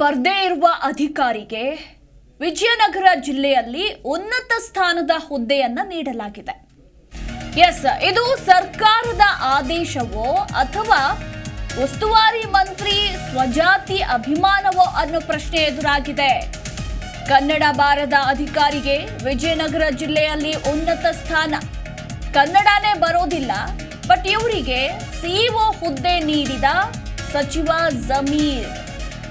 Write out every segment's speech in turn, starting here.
ಬರ್ದೇ ಇರುವ ಅಧಿಕಾರಿಗೆ ವಿಜಯನಗರ ಜಿಲ್ಲೆಯಲ್ಲಿ ಉನ್ನತ ಸ್ಥಾನದ ಹುದ್ದೆಯನ್ನ ನೀಡಲಾಗಿದೆ. ಎಸ್, ಇದು ಸರ್ಕಾರದ ಆದೇಶವೋ ಅಥವಾ ಉಸ್ತುವಾರಿ ಮಂತ್ರಿ ಸ್ವಜಾತಿ ಅಭಿಮಾನವೋ ಅನ್ನೋ ಪ್ರಶ್ನೆ ಎದುರಾಗಿದೆ. ಕನ್ನಡ ಬಾರದ ಅಧಿಕಾರಿಗೆ ವಿಜಯನಗರ ಜಿಲ್ಲೆಯಲ್ಲಿ ಉನ್ನತ ಸ್ಥಾನ. ಕನ್ನಡನೇ ಬರೋದಿಲ್ಲ, ಬಟ್ ಇವರಿಗೆ ಸಿಇಒ ಹುದ್ದೆ ನೀಡಿದ ಸಚಿವ ಜಮೀರ್.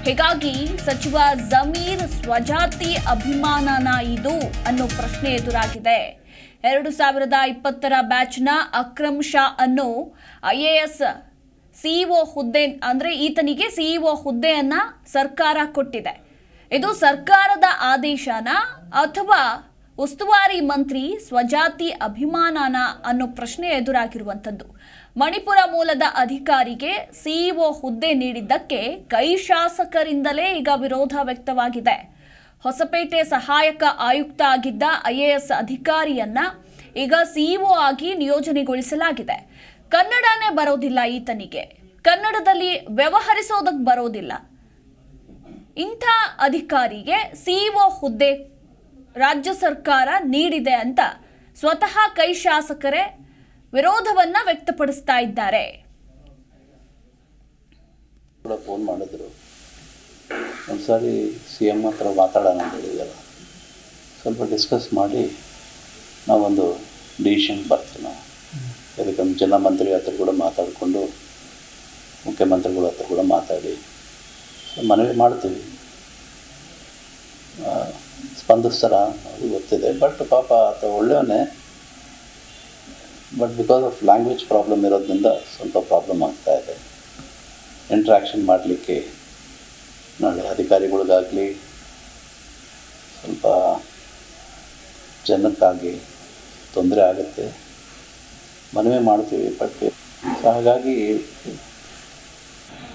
ಹೀಗಾಗಿ ಸಚಿವ ಜಮೀರ್ ಸ್ವಜಾತಿ ಅಭಿಮಾನನ ಇದು ಅನ್ನೋ ಪ್ರಶ್ನೆ ಎದುರಾಗಿದೆ. ಎರಡು ಸಾವಿರದ ಇಪ್ಪತ್ತರ ಬ್ಯಾಚ್ನ ಅಕ್ರಮ್ ಶಾ ಅನ್ನೋ ಐಎಎಸ್ ಸಿಇಒ ಹುದ್ದೆ ಅಂದರೆ ಈತನಿಗೆ ಸಿಇಒ ಹುದ್ದೆಯನ್ನು ಸರ್ಕಾರ ಕೊಟ್ಟಿದೆ. ಇದು ಸರ್ಕಾರದ ಆದೇಶನ ಅಥವಾ ಉಸ್ತುವಾರಿ ಮಂತ್ರಿ ಸ್ವಜಾತಿ ಅಭಿಮಾನನ ಅನ್ನೋ ಪ್ರಶ್ನೆ ಎದುರಾಗಿರುವಂಥದ್ದು. ಮಣಿಪುರ ಮೂಲದ ಅಧಿಕಾರಿಗೆ ಸಿಇಒ ಹುದ್ದೆ ನೀಡಿದ್ದಕ್ಕೆ ಕೈ ಶಾಸಕರಿಂದಲೇ ಈಗ ವಿರೋಧ ವ್ಯಕ್ತವಾಗಿದೆ. ಹೊಸಪೇಟೆ ಸಹಾಯಕ ಆಯುಕ್ತ ಆಗಿದ್ದ ಐಎಎಸ್ ಅಧಿಕಾರಿಯನ್ನ ಈಗ ಸಿಇಒ ಆಗಿ ನಿಯೋಜನೆಗೊಳಿಸಲಾಗಿದೆ. ಕನ್ನಡನೇ ಬರೋದಿಲ್ಲ ಈತನಿಗೆ. ಕನ್ನಡದಲ್ಲಿ ವ್ಯವಹರಿಸೋದಕ್ಕೆ ಬರೋದಿಲ್ಲ. ಇಂಥ ಅಧಿಕಾರಿಗೆ ಸಿಇಒ ಹುದ್ದೆ ರಾಜ್ಯ ಸರ್ಕಾರ ನೀಡಿದೆ ಅಂತ ಸ್ವತಃ ಕೈ ಶಾಸಕರೇ ವಿರೋಧವನ್ನ ವ್ಯಕ್ತಪಡಿಸ್ತಾ ಇದ್ದಾರೆ. ಫೋನ್ ಮಾಡಿದ್ರು. ಒಂದ್ಸಾರಿ ಸಿ ಎಂ ಹತ್ರ ಮಾತಾಡೋಣ ಅಂತ ಹೇಳಿದಲ್ಲ ಸ್ವಲ್ಪ ಡಿಸ್ಕಸ್ ಮಾಡಿ ನಾವೊಂದು ಡಿಸಿಷನ್ ಬರ್ತೀವಿ ನಾವು. ಅದಕ್ಕೆ ಜನ ಮಂತ್ರಿ ಹತ್ರ ಕೂಡ ಮಾತಾಡಿಕೊಂಡು ಮುಖ್ಯಮಂತ್ರಿಗಳ ಹತ್ರ ಕೂಡ ಮಾತಾಡಿ ಮನವಿ ಮಾಡ್ತೀವಿ. ಸ್ಪಂದಿಸ್ತಾರ ಗೊತ್ತಿದೆ. ಬಟ್ ಪಾಪ ಆತ ಒಳ್ಳೆಯವನೇ. But because of language problem ಇರೋದ್ರಿಂದ ಸ್ವಲ್ಪ ಪ್ರಾಬ್ಲಮ್ ಆಗ್ತಾ ಇದೆ. ಇಂಟ್ರ್ಯಾಕ್ಷನ್ ಮಾಡಲಿಕ್ಕೆ ನಾಳೆ ಅಧಿಕಾರಿಗಳಿಗಾಗಲಿ, ಸ್ವಲ್ಪ ಜನಕ್ಕಾಗಿ ತೊಂದರೆ ಆಗುತ್ತೆ. ಮನವಿ ಮಾಡ್ತೀವಿ ಬಟ್ ಹಾಗಾಗಿ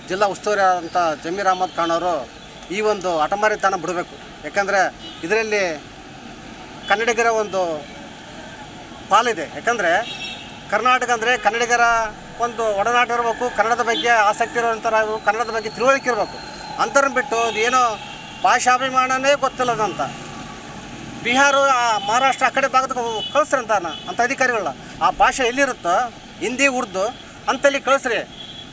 ಜಿಲ್ಲಾ ಉಸ್ತುವಾರಿ ಆದಂಥ ಜಮೀರ್ ಅಹಮದ್ ಖಾನ್ ಅವರು ಈ ಒಂದು ಹಠಮಾರಿತನ ಬಿಡಬೇಕು. ಯಾಕಂದರೆ ಇದರಲ್ಲಿ ಕನ್ನಡಿಗರ ಒಂದು ಪಾಲಿದೆ. ಯಾಕಂದರೆ ಕರ್ನಾಟಕ ಅಂದರೆ ಕನ್ನಡಿಗರ ಒಂದು ಒಡನಾಟ ಇರಬೇಕು, ಕನ್ನಡದ ಬಗ್ಗೆ ಆಸಕ್ತಿ ಇರುವಂಥರ ಕನ್ನಡದ ಬಗ್ಗೆ ತಿಳುವಳಿಕೆ ಇರಬೇಕು. ಅಂಥರನ್ನು ಬಿಟ್ಟು ಅದು ಏನೋ ಭಾಷಾಭಿಮಾನನೇ ಗೊತ್ತಿಲ್ಲದಂತ ಬಿಹಾರ ಮಹಾರಾಷ್ಟ್ರ ಆ ಕಡೆ ಭಾಗದ ಕಳಿಸ್ರಂತ ಅಂಥ ಅಧಿಕಾರಿಗಳ ಆ ಭಾಷೆ ಎಲ್ಲಿರುತ್ತೋ, ಹಿಂದಿ, ಉರ್ದು ಅಂತಲ್ಲಿ ಕಳಿಸ್ರಿ.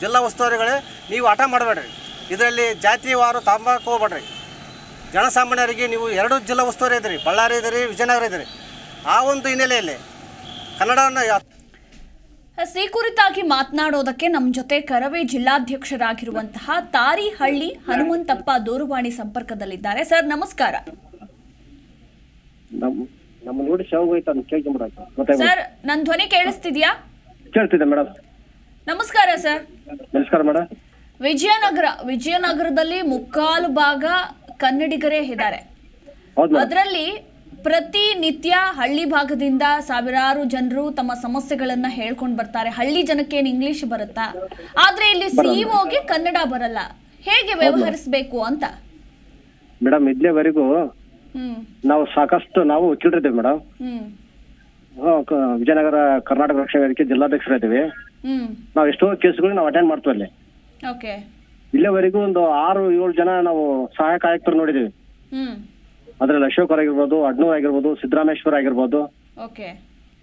ಜಿಲ್ಲಾ ಉಸ್ತುವಾರಿಗಳೇ, ನೀವು ಆಟ ಮಾಡಬೇಡ್ರಿ. ಇದರಲ್ಲಿ ಜಾತಿವಾರು ತಾಂಬಾಕು ಹೋಗ್ಬೇಡ್ರಿ. ಜನಸಾಮಾನ್ಯರಿಗೆ ನೀವು ಎರಡು ಜಿಲ್ಲಾ ಉಸ್ತುವಾರಿ ಇದ್ದೀರಿ ಬಳ್ಳಾರಿ ಇದ್ದೀರಿ ವಿಜಯನಗರ ಇದ್ದೀರಿ. ಆ ಒಂದು ಹಿನ್ನೆಲೆಯಲ್ಲಿ ಕನ್ನಡವನ್ನು ಈ ಕುರಿತಾಗಿ ಮಾತನಾಡೋದಕ್ಕೆ ನಮ್ಮ ಜೊತೆ ಕರವೇ ಜಿಲ್ಲಾಧ್ಯಕ್ಷರಾಗಿರುವಂತಹ ತಾರಿಹಳ್ಳಿ ಹನುಮಂತಪ್ಪ ದೂರವಾಣಿ ಸಂಪರ್ಕದಲ್ಲಿದ್ದಾರೆ. ಸರ್ ನಮಸ್ಕಾರ. ಸರ್ ನನ್ನ ಧ್ವನಿ ಕೇಳಿಸ್ತಿದ್ಯಾ? ನಮಸ್ಕಾರ ಸರ್. ನಮಸ್ಕಾರ ಮೇಡಮ್. ವಿಜಯನಗರ ವಿಜಯನಗರದಲ್ಲಿ ಮುಕ್ಕಾಲು ಭಾಗ ಕನ್ನಡಿಗರೇ ಇದ್ದಾರೆ. ಅದರಲ್ಲಿ ಪ್ರತಿನಿತ್ಯ ಹಳ್ಳಿ ಭಾಗದಿಂದ ಸಾವಿರಾರು ಜನರು ತಮ್ಮ ಸಮಸ್ಯೆಗಳನ್ನ ಹೇಳ್ಕೊಂಡು ಬರ್ತಾರೆ. ಹಳ್ಳಿ ಜನಕ್ಕೆ ಏನ್ ಇಂಗ್ಲಿಷ್ ಬರುತ್ತಾ? ಆದ್ರೆ ಇಲ್ಲಿ ಸಿಇಒಗೆ ಕನ್ನಡ ಬರಲ್ಲ. ಹೇಗೆ ವ್ಯವಹರಿಸಬೇಕು ಅಂತ? ಮೇಡಮ್ ಇಲ್ಲಿವರೆಗೂ ನಾವು ಸಾಕಷ್ಟು ನಾವು ವಕೀಲರಿದ್ದೇವೆ ಮೇಡಮ್. ವಿಜಯನಗರ ಕರ್ನಾಟಕ ರಕ್ಷಣಾ ವೇದಿಕೆ ಜಿಲ್ಲಾಧ್ಯಕ್ಷರಿದ್ದೀವಿ ನಾವು ಎಷ್ಟೋ ಕೇಸ್ಗಳು ನಾವು ಅಟೆಂಡ್ ಮಾಡ್ತೀವಿ ಅಲ್ಲಿ. ಓಕೆ. ಇಲ್ಲಿವರೆಗೂ ಒಂದು ಆರು ಏಳು ಜನ ನಾವು ಸಹಾಯಕ ಆಯುಕ್ತರು ನೋಡಿದೀವಿ ಹ್ಮ್. ಅದ್ರಲ್ಲಿ ಅಶೋಕ್ ಅವ್ರ ಆಗಿರ್ಬೋದು ಅಡ್ನೂರ್ ಆಗಿರ್ಬೋದು ಸಿದ್ದರಾಮೇಶ್ವರ್ ಆಗಿರ್ಬೋದು ಓಕೆ.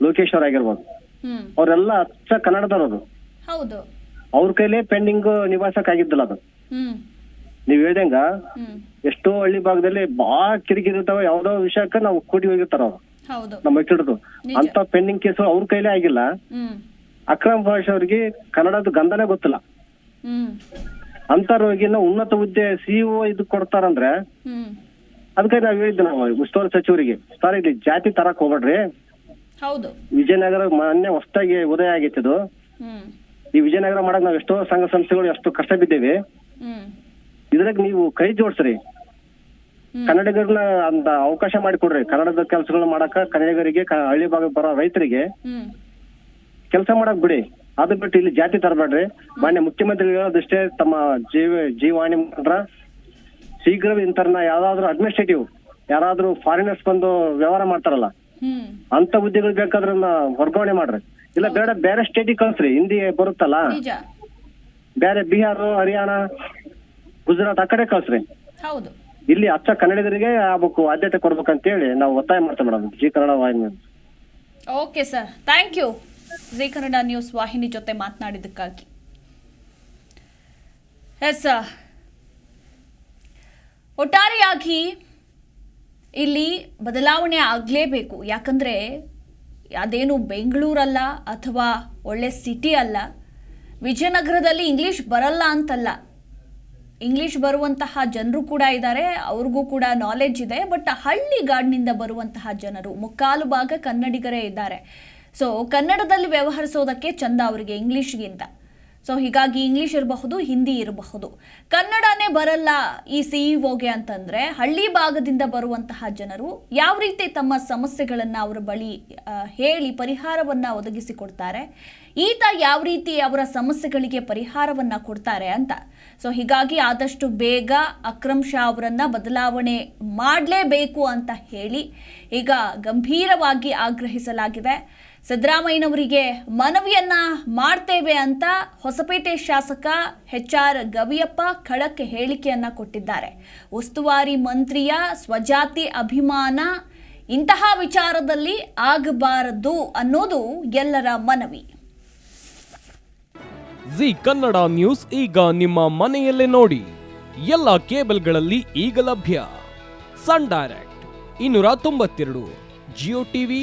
ಲೋಕೇಶ್ವರ್ ಆಗಿರ್ಬೋದು. ಹ್ಮ್. ಅವರೆಲ್ಲ ಅಚ್ಚ ಕನ್ನಡದವರು ಹೌದು. ಅವ್ರ ಕೈಲೇ ಪೆಂಡಿಂಗ್ ನಿವಾಸಕ್ಕಾಗಿದ್ದಲ್ಲ ಅದು. ಹ್ಮ್. ನೀವ್ ಹೇಳ್ದಂಗ ಹ್ಮ್. ಎಷ್ಟೋ ಹಳ್ಳಿ ಭಾಗದಲ್ಲಿ ಬಹಳ ಕಿರಿಕಿರಿ ಇರ್ತಾವ ಯಾವ್ದೋ ವಿಷಯಕ್ಕೆ ನಾವು ಕೂಡಿ ಹೋಗಿರ್ತಾರ ಅವ್ರು. ಹೌದು. ನಮ್ಮ ಇಟ್ಟಿಡ್ದು ನಿಜ. ಅಂತ ಪೆಂಡಿಂಗ್ ಕೇಸು ಅವ್ರ ಕೈಲೇ ಆಗಿಲ್ಲ. ಹ್ಮ್. ಅಕ್ರಮ್ ಭಾಷೆ ಅವ್ರಿಗೆ ಕನ್ನಡದ ಗಂಧನೇ ಗೊತ್ತಿಲ್ಲ. ಹ್ಮ್. ರೋಗಿನ ಉನ್ನತ ಹುದ್ದೆ ಸಿಇಒ ಇದು ಕೊಡ್ತಾರಂದ್ರೆ ಅದಕ್ಕೆ ನಾವ್ ಹೇಳಿದ್ವಿ ನಾವು ಉಸ್ತುವಾರಿ ಸಚಿವರಿಗೆ ಸರ್ ಇಲ್ಲಿ ಜಾತಿ ತರಕ್ ಹೋಗ್ಬೇಡ್ರಿ. ಹೌದು. ವಿಜಯನಗರ ಮೊನ್ನೆ ಹೊಸದಾಗಿ ಉದಯ ಆಗಿತ್ತು ಈ ವಿಜಯನಗರ ಮಾಡಕ್ ನಾವ್ ಎಷ್ಟೋ ಸಂಘ ಸಂಸ್ಥೆಗಳು ಎಷ್ಟು ಕಷ್ಟ ಬಿದ್ದೇವೆ. ಇದ್ರಾಗ ನೀವು ಕೈ ಜೋಡ್ಸ್ರಿ. ಕನ್ನಡಿಗರನ್ನ ಅಂತ ಅವಕಾಶ ಮಾಡಿಕೊಡ್ರಿ ಕನ್ನಡದ ಕೆಲಸಗಳನ್ನ ಮಾಡಕ ಕನ್ನಡಿಗರಿಗೆ ಹಳ್ಳಿ ಭಾಗ ಬರೋ ರೈತರಿಗೆ ಕೆಲಸ ಮಾಡಕ್ ಬಿಡಿ. ಅದು ಬಿಟ್ಟು ಇಲ್ಲಿ ಜಾತಿ ತರಬೇಡ್ರಿ ಮಾನ್ಯ ಮುಖ್ಯಮಂತ್ರಿಗಳ ಹೇಳೋದಷ್ಟೇ ತಮ್ಮ ಜೀವ ಜೀವಾಣಿ ಮುಖಾಂತರ ಶೀಘ್ರ ಇಂಥರ್ನ ಯಾವ್ದಾದ್ರು ಅಡ್ಮಿನಿಸ್ಟ್ರೇಟಿವ್ ಯಾರಾದ್ರೂ ಫಾರಿನರ್ಸ್ ಬಂದು ವ್ಯವಹಾರ ಮಾಡ್ತಾರಲ್ಲ ಅಂತ ಹುದ್ದೆಗಳು ಬೇಕಾದ್ರೆ ವರ್ಗಾವಣೆ ಮಾಡ್ರಿ. ಇಲ್ಲ ಬೇಡ ಬೇರೆ ಸ್ಟೇಟಿಗೆ ಕಳ್ಸ್ರಿ ಹಿಂದಿ ಬರುತ್ತಲ್ಲ. ಬೇರೆ ಬಿಹಾರ ಹರಿಯಾಣ ಗುಜರಾತ್ ಆ ಕಡೆ ಕಳ್ಸ್ರಿ. ಇಲ್ಲಿ ಅಚ್ಚ ಕನ್ನಡಿಗರಿಗೆ ಆಗ್ಬೇಕು ಆದ್ಯತೆ ಕೊಡ್ಬೇಕಂತೇಳಿ ನಾವು ಒತ್ತಾಯ ಮಾಡ್ತೇವೆ ಮೇಡಮ್ ಜಿ ಕನ್ನಡ ವಾಹಿನಿ okay sir thank you. Zee Kannada news ವಾಹಿನಿ ಜೊತೆ ಮಾತನಾಡಿದ್ದಕ್ಕಾಗಿ. ಎಸ್ ಒಟ್ಟಾರೆಯಾಗಿ ಇಲ್ಲಿ ಬದಲಾವಣೆ ಆಗಲೇಬೇಕು. ಯಾಕಂದರೆ ಅದೇನು ಬೆಂಗಳೂರಲ್ಲ ಅಥವಾ ಒಳ್ಳೆ ಸಿಟಿ ಅಲ್ಲ, ವಿಜಯನಗರದಲ್ಲಿ ಇಂಗ್ಲೀಷ್ ಬರಲ್ಲ ಅಂತಲ್ಲ. ಇಂಗ್ಲೀಷ್ ಬರುವಂತಹ ಜನರು ಕೂಡ ಇದ್ದಾರೆ, ಅವ್ರಿಗೂ ಕೂಡ ನಾಲೆಡ್ಜ್ ಇದೆ ಬಟ್ ಹಳ್ಳಿಗಾಡಿನಿಂದ ಬರುವಂತಹ ಜನರು, ಮುಕ್ಕಾಲು ಭಾಗ ಕನ್ನಡಿಗರೇ ಇದ್ದಾರೆ. ಸೊ ಕನ್ನಡದಲ್ಲಿ ವ್ಯವಹರಿಸೋದಕ್ಕೆ ಚಂದ ಅವರಿಗೆ ಇಂಗ್ಲೀಷ್ಗಿಂತ. ಸೊ ಹೀಗಾಗಿ ಇಂಗ್ಲೀಷ್ ಇರಬಹುದು, ಹಿಂದಿ ಇರಬಹುದು. ಕನ್ನಡನೇ ಬರಲ್ಲ ಈ ಸಿಇಒಗೆ ಅಂತಂದರೆ, ಹಳ್ಳಿ ಭಾಗದಿಂದ ಬರುವಂತಹ ಜನರು ಯಾವ ರೀತಿ ತಮ್ಮ ಸಮಸ್ಯೆಗಳನ್ನು ಅವರ ಬಳಿ ಹೇಳಿ ಪರಿಹಾರವನ್ನ ಒದಗಿಸಿಕೊಡ್ತಾರೆ, ಈತ ಯಾವ ರೀತಿ ಅವರ ಸಮಸ್ಯೆಗಳಿಗೆ ಪರಿಹಾರವನ್ನ ಕೊಡ್ತಾರೆ ಅಂತ. ಸೊ ಹೀಗಾಗಿ ಆದಷ್ಟು ಬೇಗ ಅಕ್ರಮ್ ಶಾ ಅವರನ್ನ ಬದಲಾವಣೆ ಮಾಡಲೇಬೇಕು ಅಂತ ಹೇಳಿ ಈಗ ಗಂಭೀರವಾಗಿ ಆಗ್ರಹಿಸಲಾಗಿದೆ. ಸಿದ್ದರಾಮಯ್ಯನವರಿಗೆ ಮನವಿಯನ್ನ ಮಾಡ್ತೇವೆ ಅಂತ ಹೊಸಪೇಟೆ ಶಾಸಕ ಎಚ್ ಆರ್ ಗವಿಯಪ್ಪ ಖಡಕ್ ಹೇಳಿಕೆಯನ್ನ ಕೊಟ್ಟಿದ್ದಾರೆ. ಉಸ್ತುವಾರಿ ಮಂತ್ರಿಯ ಸ್ವಜಾತಿ ಅಭಿಮಾನ ಇಂತಹ ವಿಚಾರದಲ್ಲಿ ಆಗಬಾರದು ಅನ್ನೋದು ಎಲ್ಲರ ಮನವಿ. ಜಿ ಕನ್ನಡ ನ್ಯೂಸ್ ಈಗ ನಿಮ್ಮ ಮನೆಯಲ್ಲೇ ನೋಡಿ. ಎಲ್ಲ ಕೇಬಲ್ಗಳಲ್ಲಿ ಈಗ ಲಭ್ಯ. ಸನ್ ಡೈರೆಕ್ಟ್, ಇನ್ನೂರ ತೊಂಬತ್ತೆರಡು, ಜಿಯೋ ಟಿವಿ